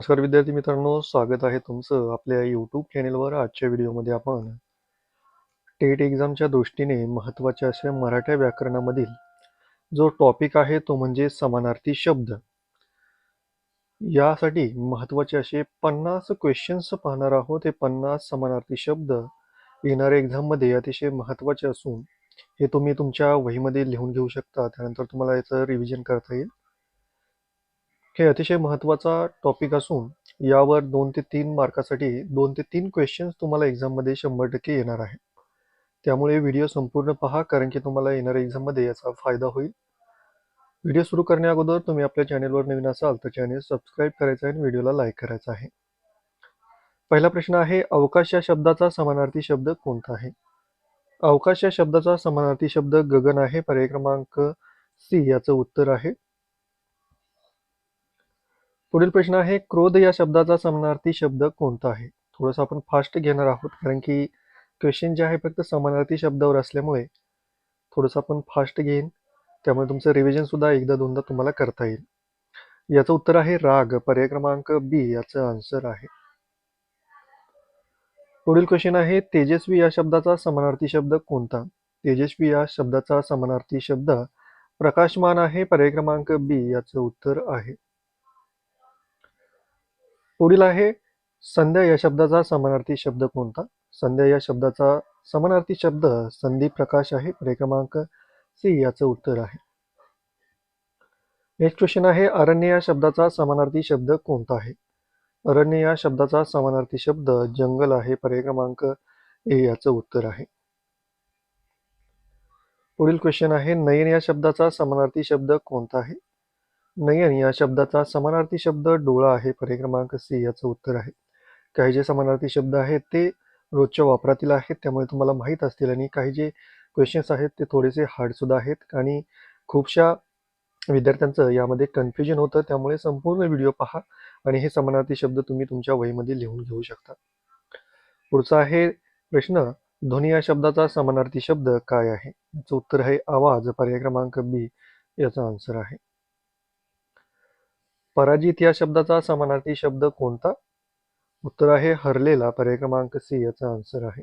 नमस्कार विद्यार्थी मित्रांनो स्वागत आहे तुमचं आपल्या यूट्यूब चॅनेलवर आजच्या व्हिडिओमध्ये आपण टेट एक्झामच्या दृष्टीने महत्त्वाच्या अशा मराठ्या व्याकरणामधील जो टॉपिक आहे तो म्हणजे समानार्थी शब्द. यासाठी महत्त्वाचे असे पन्नास क्वेश्चन्स पाहणार आहोत. हे पन्नास समानार्थी शब्द येणाऱ्या एक्झाममध्ये अतिशय महत्त्वाचे असून हे तुम्ही तुमच्या वहीमध्ये लिहून घेऊ शकता. त्यानंतर तुम्हाला याचं रिव्हिजन करता येईल. हे अतिशय महत्त्वाचा टॉपिक असून यावर दोन ते तीन मार्कासाठी दोन ते तीन क्वेश्चन्स तुम्हाला एक्झाममध्ये शंभर टक्के येणार आहे. त्यामुळे व्हिडिओ संपूर्ण पहा कारण की तुम्हाला येणाऱ्या एक्झाममध्ये याचा फायदा होईल. व्हिडिओ सुरू करण्या अगोदर तुम्ही आपल्या चॅनेलवर नवीन असाल तर चॅनेल सबस्क्राईब करायचं आहे आणि व्हिडिओला लाईक करायचा आहे. पहिला प्रश्न आहे अवकाश या शब्दाचा समानार्थी शब्द कोणता आहे? अवकाश या शब्दाचा समानार्थी शब्द गगन आहे पर्याय क्रमांक सी याचं उत्तर आहे. पुढील प्रश्न आहे क्रोध या शब्दाचा समानार्थी शब्द कोणता आहे? थोडंसं आपण फास्ट घेणार आहोत कारण की क्वेश्चन जे आहे फक्त समानार्थी शब्दावर असल्यामुळे थोडंसं आपण फास्ट घेईन. त्यामुळे तुमचं रिव्हिजन सुद्धा एकदा दोनदा तुम्हाला करता येईल. याचं उत्तर आहे राग पर्याय क्रमांक बी याचं आन्सर आहे. पुढील क्वेश्चन आहे तेजस्वी या शब्दाचा समानार्थी शब्द कोणता? तेजस्वी या शब्दाचा समानार्थी शब्द प्रकाशमान आहे पर्याय क्रमांक बी याचं उत्तर आहे. पुढील आहे संध्या या शब्दाचा समानार्थी शब्द कोणता? संध्या या शब्दाचा समानार्थी शब्द संधी प्रकाश आहे. पर्याय क्रमांक सी याचं उत्तर आहे. नेक्स्ट क्वेश्चन आहे अरण्य या शब्दाचा समानार्थी शब्द कोणता आहे? अरण्य या शब्दाचा समानार्थी शब्द जंगल आहे. पर्याय क्रमांक ए याचं उत्तर आहे. पुढील क्वेश्चन आहे नयन या शब्दाचा समानार्थी शब्द कोणता आहे? नयन या शब्दाचा समानार्थी शब्द डोळा आहे पर्याय क्रमांक सी याचं उत्तर आहे. काही जे समानार्थी शब्द आहेत ते रोजच्या वापरातील आहेत त्यामुळे तुम्हाला माहीत असतील आणि काही जे क्वेश्चन्स आहेत ते थोडेसे हार्डसुद्धा आहेत आणि खूपशा विद्यार्थ्यांचं यामध्ये कन्फ्युजन होतं त्यामुळे संपूर्ण व्हिडिओ पहा आणि हे समानार्थी शब्द तुम्ही तुमच्या वहीमध्ये लिहून घेऊ शकता. पुढचा आहे प्रश्न ध्वनी या शब्दाचा समानार्थी शब्द काय आहे? याचं उत्तर आहे आवाज पर्याय क्रमांक बी याचा आन्सर आहे. पराजित या शब्दाचा समानार्थी शब्द कोणता? उत्तर आहे हरलेला पर्याय क्रमांक सी याचा आन्सर आहे.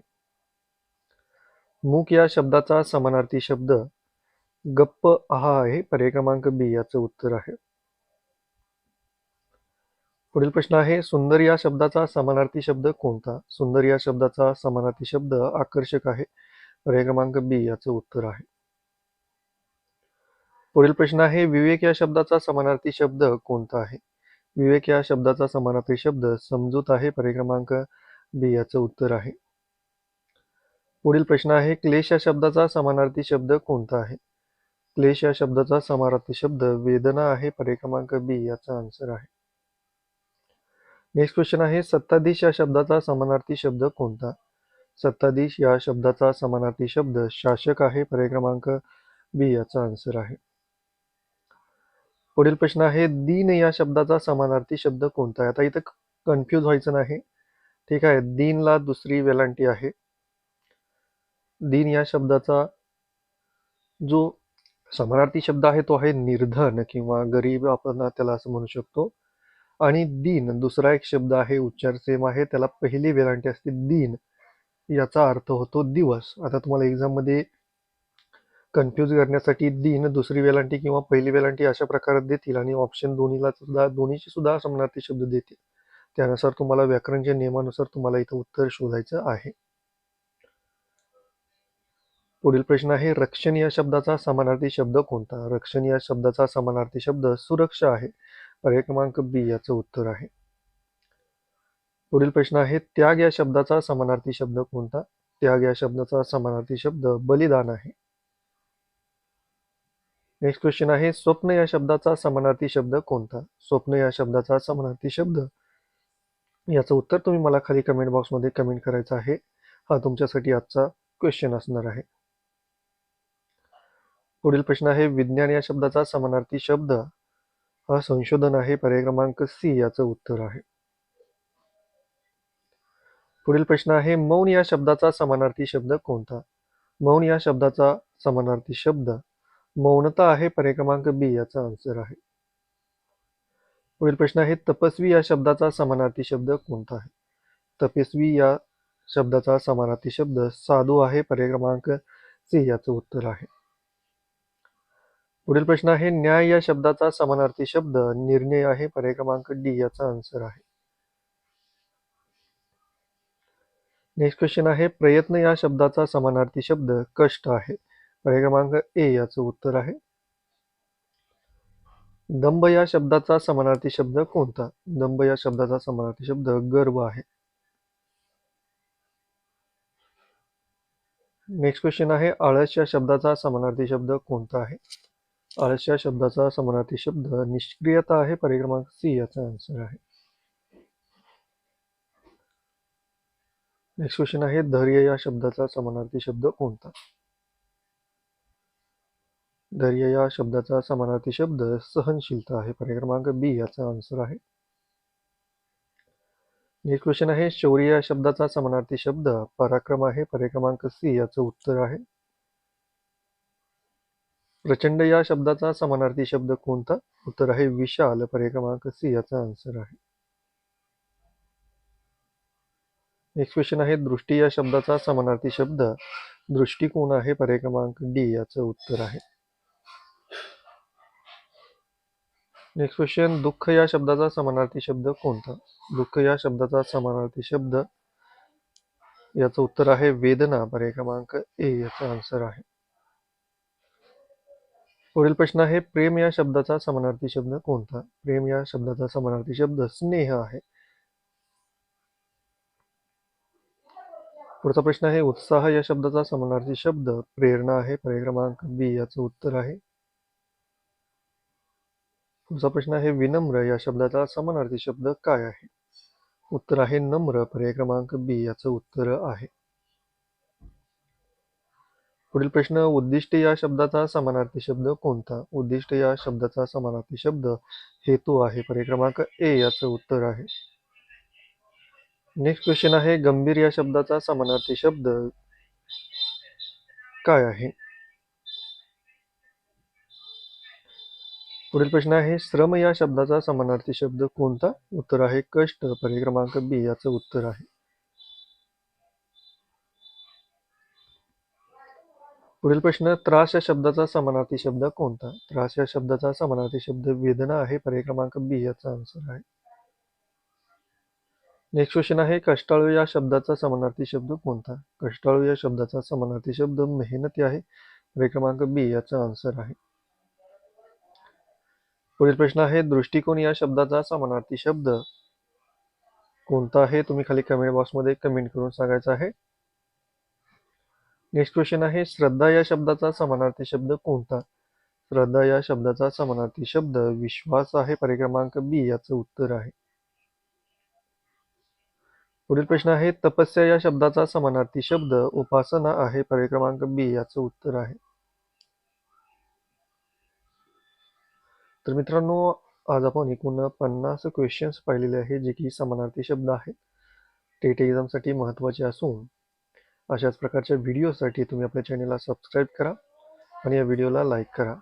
मूक या शब्दाचा समानार्थी शब्द गप्प आहा आहे पर्याय क्रमांक बी याचं उत्तर आहे. पुढील प्रश्न आहे सुंदर या शब्दाचा समानार्थी शब्द कोणता? सुंदर या शब्दाचा समानार्थी शब्द आकर्षक आहे पर्याय क्रमांक बी याचं उत्तर आहे. पुढील प्रश्न आहे विवेक या शब्दाचा समानार्थी शब्द कोणता आहे? विवेक या शब्दाचा समानार्थी शब्द समजूत आहे पर्याय क्रमांक बी याचं उत्तर आहे. पुढील प्रश्न आहे क्लेश या शब्दाचा समानार्थी शब्द कोणता आहे? क्लेश या शब्दाचा समानार्थी शब्द वेदना आहे पर्याय क्रमांक बी याचा आन्सर आहे. नेक्स्ट क्वेश्चन आहे सत्ताधीश या शब्दाचा समानार्थी शब्द कोणता? सत्ताधीश या शब्दाचा समानार्थी शब्द शासक आहे पर्याय क्रमांक बी याचा आन्सर आहे. पुढील प्रश्न आहे दीन या शब्दाचा समानार्थी शब्द कोणता आहे? आता इथं कन्फ्यूज व्हायचं नाही. ठीक आहे दीनला दुसरी वेलांटी आहे. दीन या शब्दाचा जो समानार्थी शब्द आहे तो आहे निर्धन किंवा गरीब आपण त्याला असं म्हणू शकतो. आणि दीन दुसरा एक शब्द आहे उच्चार सेम आहे त्याला पहिली वेलांटी असते दीन. याचा अर्थ होतो दिवस. आता तुम्हाला एक्झाममध्ये कन्फ्यूज करण्यासाठी दिन दुसरी वेलांटी किंवा पहिली वेलांटी अशा प्रकारात देतील आणि ऑप्शन दोन्हीला सुद्धा दोन्हीची सुद्धा समानार्थी शब्द देतील. त्यानुसार तुम्हाला व्याकरणच्या नियमानुसार तुम्हाला इथं उत्तर शोधायचं आहे. पुढील प्रश्न आहे रक्षण या शब्दाचा समानार्थी शब्द कोणता? रक्षण या शब्दाचा समानार्थी शब्द सुरक्षा आहे. पर्याय क्रमांक बी याचं उत्तर आहे. पुढील प्रश्न आहे त्याग या शब्दाचा समानार्थी शब्द कोणता? त्याग या शब्दाचा समानार्थी शब्द बलिदान आहे. नेक्स्ट क्वेश्चन आहे स्वप्न या शब्दाचा समानार्थी शब्द कोणता? स्वप्न या शब्दाचा समानार्थी शब्द. याचं उत्तर तुम्ही मला खाली कमेंट बॉक्समध्ये कमेंट करायचं आहे. हा तुमच्यासाठी आजचा क्वेश्चन असणार आहे. पुढील प्रश्न आहे विज्ञान या शब्दाचा समानार्थी शब्द. हा संशोधन आहे पर्याय क्रमांक सी याचं उत्तर आहे. पुढील प्रश्न आहे मौन या शब्दाचा समानार्थी शब्द कोणता? मौन या शब्दाचा समानार्थी शब्द. मौनता आहे पर्याय क्रमांक बी याचा आन्सर आहे. पुढील प्रश्न आहे तपस्वी या शब्दाचा समानार्थी शब्द कोणता आहे? तपस्वी या शब्दाचा समानार्थी शब्द साधू आहे पर्याय क्रमांक सी याचं उत्तर आहे. पुढील प्रश्न आहे न्याय या शब्दाचा समानार्थी शब्द निर्णय आहे पर्याय क्रमांक डी याचा आन्सर आहे. नेक्स्ट क्वेश्चन आहे प्रयत्न या शब्दाचा समानार्थी शब्द कष्ट आहे. पर्याय क्रमांक ए याचं उत्तर आहे. दंभ या शब्दाचा समानार्थी शब्द कोणता? दंभ या शब्दाचा समानार्थी शब्द गर्व आहे. नेक्स्ट क्वेश्चन आहे. आळस या शब्दाचा समानार्थी शब्द कोणता आहे? आळस या शब्दाचा समानार्थी शब्द निष्क्रियता आहे. पर्याय क्रमांक सी याचा आन्सर आहे. नेक्स्ट क्वेश्चन आहे. धैर्य या शब्दाचा समानार्थी शब्द कोणता? धैर्य या शब्दाचा समानार्थी शब्द सहनशीलता आहे. पर्याय क्रमांक बी याचा आन्सर आहे. नेक्स्ट क्वेश्चन आहे. शौर्य या शब्दाचा समानार्थी शब्द पराक्रम आहे. पर्याय क्रमांक सी याचं उत्तर आहे. प्रचंड या शब्दाचा समानार्थी शब्द कोणता? उत्तर आहे विशाल. पर्याय क्रमांक सी याचा आन्सर आहे. नेक्स्ट क्वेश्चन आहे. दृष्टी या शब्दाचा समानार्थी शब्द दृष्टिकोन आहे. पर्याय क्रमांक डी याचं उत्तर आहे. नेक्स्ट क्वेश्चन दुःख या शब्दाचा समानार्थी शब्द कोणता? दुःख या शब्दाचा समानार्थी शब्द. याचं उत्तर आहे वेदना पर्याय क्रमांक ए याचा आन्सर आहे. पुढील प्रश्न आहे प्रेम या शब्दाचा समानार्थी शब्द कोणता? प्रेम या शब्दाचा समानार्थी शब्द स्नेह आहे. पुढचा प्रश्न आहे उत्साह या शब्दाचा समानार्थी शब्द प्रेरणा आहे पर्याय क्रमांक बी याचं उत्तर आहे. पुढचा प्रश्न आहे विनम्र या शब्दाचा समानार्थी शब्द काय आहे? उत्तर आहे नम्र पर्याय क्रमांक बी याचं उत्तर आहे. पुढील प्रश्न उद्दिष्ट या शब्दाचा समानार्थी शब्द कोणता? उद्दिष्ट या शब्दाचा समानार्थी शब्द हेतू आहे पर्याय क्रमांक ए याचं उत्तर आहे. नेक्स्ट क्वेश्चन आहे गंभीर या शब्दाचा समानार्थी शब्द काय आहे? पुढील प्रश्न आहे श्रम या शब्दाचा समानार्थी शब्द कोणता? उत्तर आहे कष्ट. पर्याय क्रमांक बी याचं उत्तर आहे. पुढील प्रश्न त्रास या शब्दाचा समानार्थी शब्द कोणता? त्रास या शब्दाचा समानार्थी शब्द वेदना आहे पर्याय क्रमांक बी याचा आन्सर आहे. नेक्स्ट क्वेश्चन आहे कष्टाळू या शब्दाचा समानार्थी शब्द कोणता? कष्टाळू या शब्दाचा समानार्थी शब्द मेहनती आहे पर्याय क्रमांक बी याचा आन्सर आहे. पुढील प्रश्न आहे दृष्टिकोन या शब्दाचा समानार्थी शब्द कोणता आहे? तुम्ही खाली कमेंट बॉक्समध्ये कमेंट करून सांगायचं आहे. नेक्स्ट क्वेश्चन आहे श्रद्धा या शब्दाचा समानार्थी शब्द कोणता? श्रद्धा या शब्दाचा समानार्थी शब्द विश्वास आहे परिक्रमांक बी याचं उत्तर आहे. पुढील प्रश्न आहे तपस्या या शब्दाचा समानार्थी शब्द उपासना आहे परिक्रमांक बी याचं उत्तर आहे. तर मित्रांनो आज आपण एकूण पन्नास क्वेश्चन्स पाहिलेले आहे जे की समानार्थी शब्द आहेत. टेट एक्झामसाठी महत्त्वाचे असून अशाच प्रकारच्या व्हिडिओसाठी तुम्ही आपल्या चॅनलला सबस्क्राईब करा आणि या व्हिडिओला लाईक करा.